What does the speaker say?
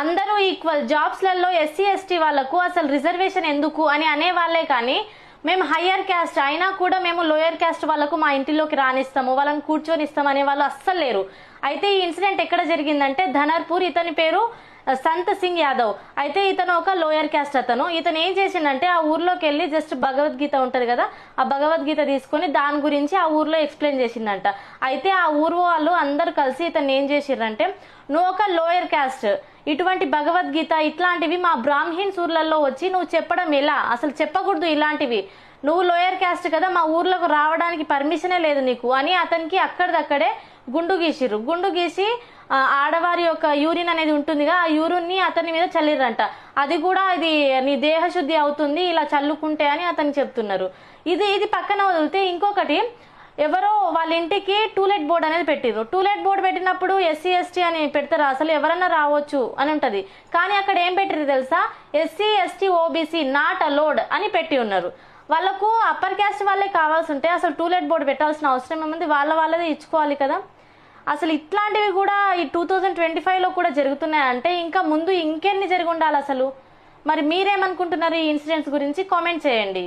అందరూ equal జాబ్స్లలో SC ST వాళ్ళకు అసలు రిజర్వేషన్ ఎందుకు అని అనే వాళ్ళే కానీ మేము హయ్యర్ క్యాస్ట్ అయినా కూడా మేము లోయర్ క్యాస్ట్ వాళ్ళకు మా ఇంటిలోకి రానిస్తాము వాళ్ళని కూర్చొని ఇస్తాం అనే వాళ్ళు అస్సలు లేరు. అయితే ఈ ఇన్సిడెంట్ ఎక్కడ జరిగిందంటే ధనర్పూర్ ఇతని పేరు సంత్ సింగ్ యాదవ్. అయితే ఇతను ఒక లోయర్ క్యాస్ట్ అతను. ఇతను ఏం చేసిండంటే ఆ ఊర్లోకి వెళ్ళి జస్ట్ భగవద్గీత ఉంటది కదా ఆ భగవద్గీత తీసుకొని దాని గురించి ఆ ఊర్లో ఎక్స్ప్లెయిన్ చేసిండంట. అయితే ఆ ఊరు వాళ్ళు అందరు కలిసి ఇతను ఏం చేసిర్రంటే నువ్వు ఒక లోయర్ క్యాస్ట్. ఇటువంటి భగవద్గీత ఇట్లాంటివి మా బ్రాహ్మిన్స్ ఊర్లలో వచ్చి నువ్వు చెప్పడం ఎలా? అసలు చెప్పకూడదు ఇలాంటివి. నువ్వు లోయర్ క్యాస్ట్ కదా మా ఊర్లోకి రావడానికి పర్మిషనే లేదు నీకు అని అతనికి అక్కడిదక్కడే గుండు గీసిర్రు. గుండు గీసి ఆడవారి యొక్క యూరిన్ అనేది ఉంటుందిగా ఆ యూరిన్ని అతని మీద చల్లిర్రంట. అది కూడా ఇది నీ దేహశుద్ధి అవుతుంది ఇలా చల్లుకుంటే అని అతను చెప్తున్నారు. ఇది ఇది పక్కన వదిలితే ఇంకొకటి ఎవరో వాళ్ళ ఇంటికి టూలెట్ బోర్డ్ అనేది పెట్టిర్రు. టూలెట్ బోర్డు పెట్టినప్పుడు ఎస్సీ ఎస్టీ అని పెడతారు అసలు ఎవరన్నా రావచ్చు అని ఉంటది. కానీ అక్కడ ఏం పెట్టిర్రు తెలుసా? SC ST OBC not allowed అని పెట్టి ఉన్నారు. వాళ్ళకు అప్పర్ క్యాస్ట్ వాళ్ళే కావాల్సి ఉంటే అసలు టూలెట్ బోర్డు పెట్టాల్సిన అవసరం ఏముంది? వాళ్ళ వాళ్ళదే ఇచ్చుకోవాలి కదా. అసలు ఇట్లాంటివి కూడా ఈ టూ థౌజండ్ ట్వంటీ ఫైవ్లో కూడా జరుగుతున్నాయంటే ఇంకా ముందు ఇంకెన్ని జరిగి ఉండాలి అసలు? మరి మీరేమనుకుంటున్నారు ఈ ఇన్సిడెంట్స్ గురించి? కామెంట్ చేయండి.